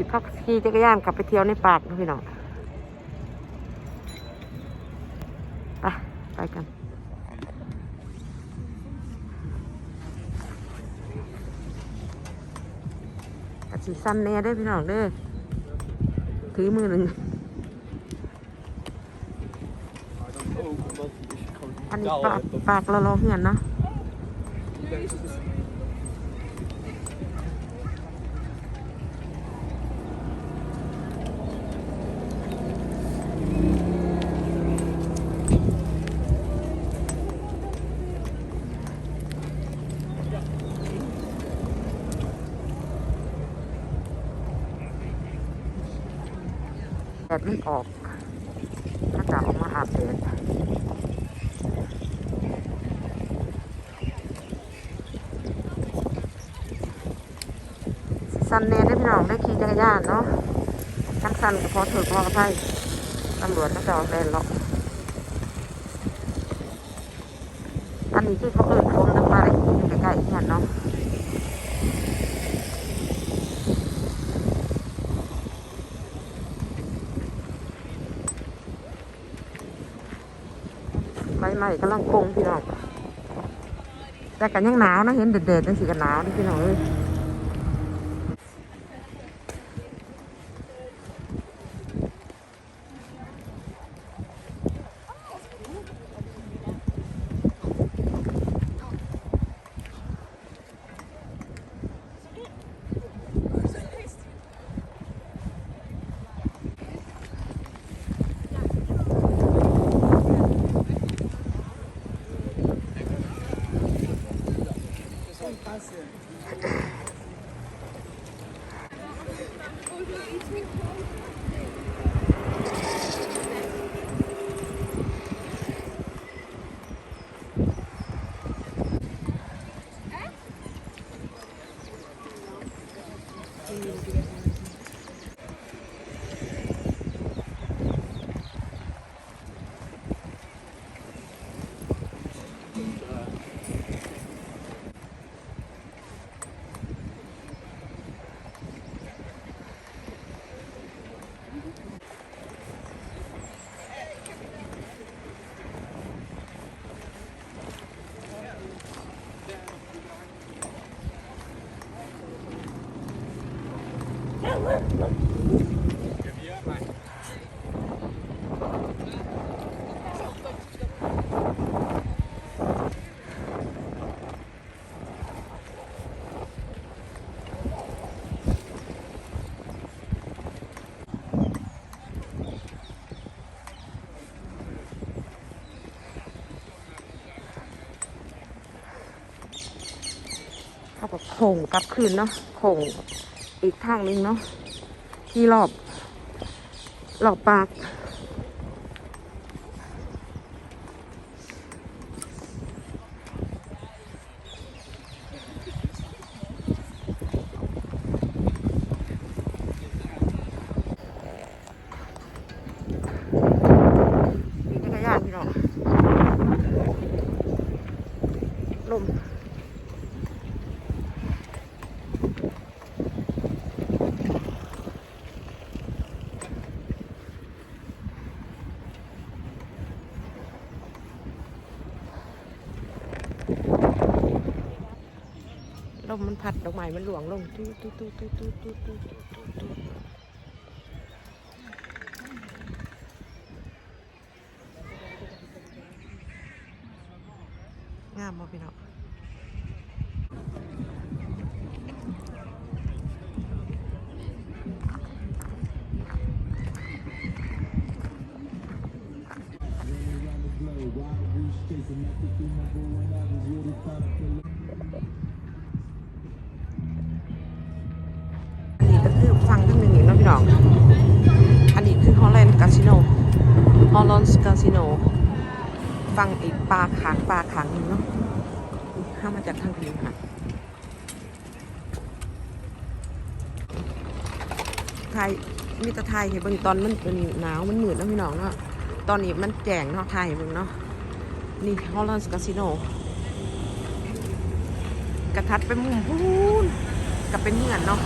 สิพักขี่จักรยานกลับไปเที่ยวในปากพี่น้องไปไปกันกสีสั้นแน่เด้พี่น้องเด้อถือมือหนึ่งอันนี้ปากปากเราลองเหือนเนาะ แดดมันออกถ้าจะออกมาอาบแดดสันเนได้พี่น้องได้ขี่จักรยานเนาะทั้งสันก็พอถือพอกระไพ่ตำรวจก็จะออกแดนหรอกอันนี้ที่เขาเอ่ยโคมน้ำปลาอยู่ใกล้ๆกันเนาะ ใบใหม่กำลังคงพี่น้องแต่กันยังหนาวนะเห็นเด็ดๆนั่นสิกันหนาวนี่พี่น้องเอ้ย আছে เขาก็โข่งกลับคืนเนาะโข่ง อีกทางหนึ่งเนาะที่รอบรอบปากมีจักรยานพี่น้อลม ลมมันพัดดอกไม้มันหลวงลงตู้ตู้ตู้ตู้ตู้ตู้ตู้ตู้ตู้งามบ่พี่น้อง น้อง อันนี้คือฮอลแลนด์คาสิโนฮอลแลนด์คาสิโนฟังอีกปลาขางปลาขางหนึ่งเนาะห้ามมาจากทางนี้ค่ะไทยมีแต่ไทยเห็นเบิ่งตอนมันเป็นหนาวมันหมืดแล้วพี่น้องเนาะ ตอนนี้มันแจ้งเนาะไทยเบิ่งเนาะ นี่ฮอลแลนด์คาสิโนกระทัดไปมุมพูนกับเป็นเหมือนเนาะ